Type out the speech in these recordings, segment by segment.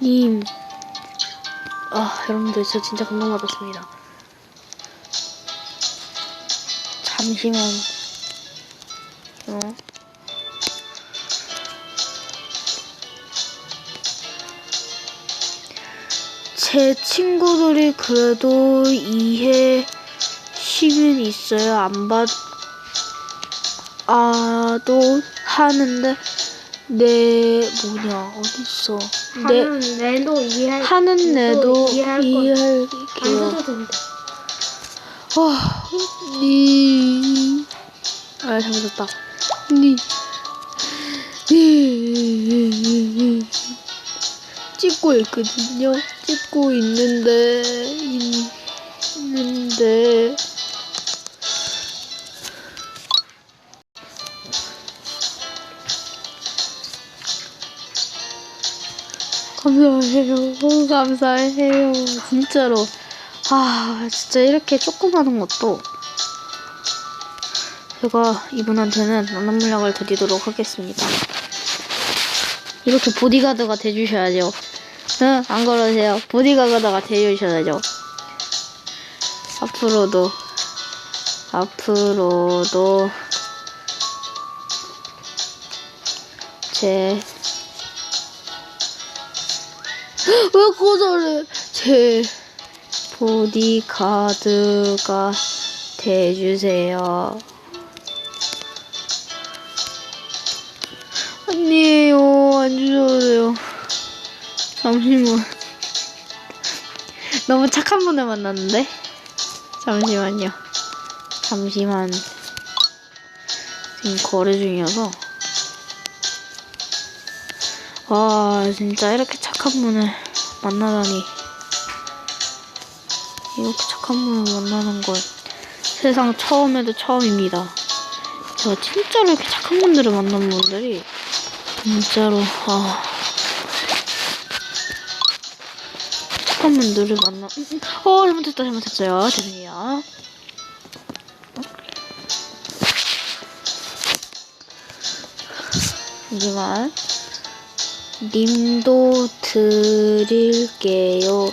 님. 아, 여러분들, 저 진짜 감동받았습니다. 잠시만. 어? 제 친구들이 그래도 이해 심은 있어요. 안 받, 아도 하는데, 내, 뭐냐, 어딨어. 내, 하는 내 도 이해할 하는 내도 이해할 써도 된다. 와, 니. 아, 잘못했다. 니. 니. 찍고 있거든요. 찍고 있는데, 있- 있는데. 감사해요. 감사해요. 진짜로. 아, 진짜 이렇게 조그마한 것도 제가 이분한테는 만남 물약을 드리도록 하겠습니다. 이렇게 보디가드가 돼주셔야죠. 응, 안 그러세요? 보디가드가 돼주셔야죠. 앞으로도, 앞으로도 제, 왜 거절해? 제, 보디가드가 돼주세요. 아니에요. 안 주셔도 돼요. 잠시만. 너무 착한 분을 만났는데? 잠시만요. 잠시만. 지금 거래 중이어서. 와, 진짜 이렇게 착 한 분을 만나다니. 이렇게 착한 분을 만나는 건 세상 처음에도 처음입니다. 제가 진짜로 이렇게 착한 분들을 만난 분들이 진짜로 아 착한 분들을 만나. 어 잘못했다 잘못했어요 죄송해요 하지만 님도 드릴게요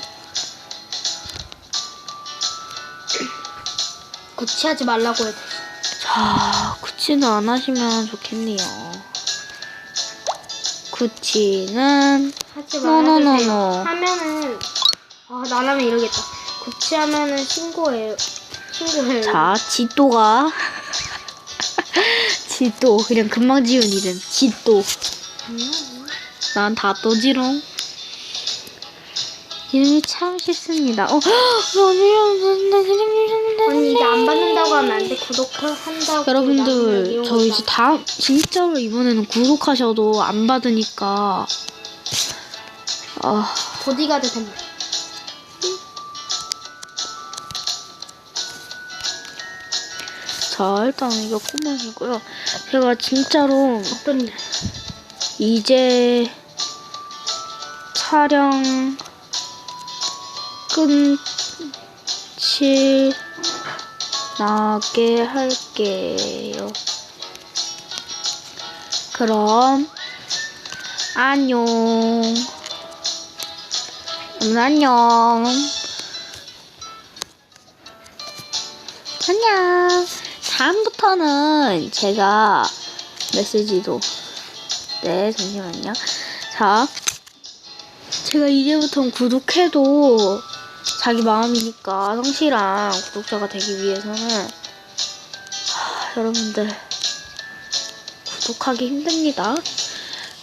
구치하지 말라고 해야 돼. 자, 구치는 안 하시면 좋겠네요. 구치는 하지 말아주세요. 노노노노. 하면은 아 나라면 이러겠다. 구치하면은 신고해요. 신고해요. 자, 지도가 지도 그냥 금방 지은 이름 지도. 난 다 떠지롱. 이름이 참 싫습니다. 어, 아니 이게 안 받는다고 하면 안 돼. 구독한다고. 여러분들 저거 이제 다음 진짜로 이번에는 구독하셔도 안 받으니까 아 보디가드 된다. 자, 일단 이거 꼬막이고요. 제가 진짜로 어떤 일? 이제 촬영 끝이 나게 할게요. 그럼 안녕. 음, 안녕. 안녕. 다음부터는 제가 메시지도 네 잠시만요. 자, 제가 이제부터는 구독해도 자기 마음이니까 성실한 구독자가 되기 위해서는 하, 여러분들 구독하기 힘듭니다.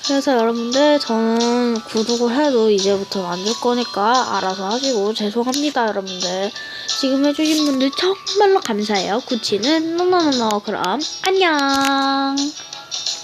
그래서 여러분들 저는 구독을 해도 이제부터는 안줄 거니까 알아서 하시고 죄송합니다 여러분들. 지금 해주신 분들 정말로 감사해요. 구치는 노노노노 그럼 안녕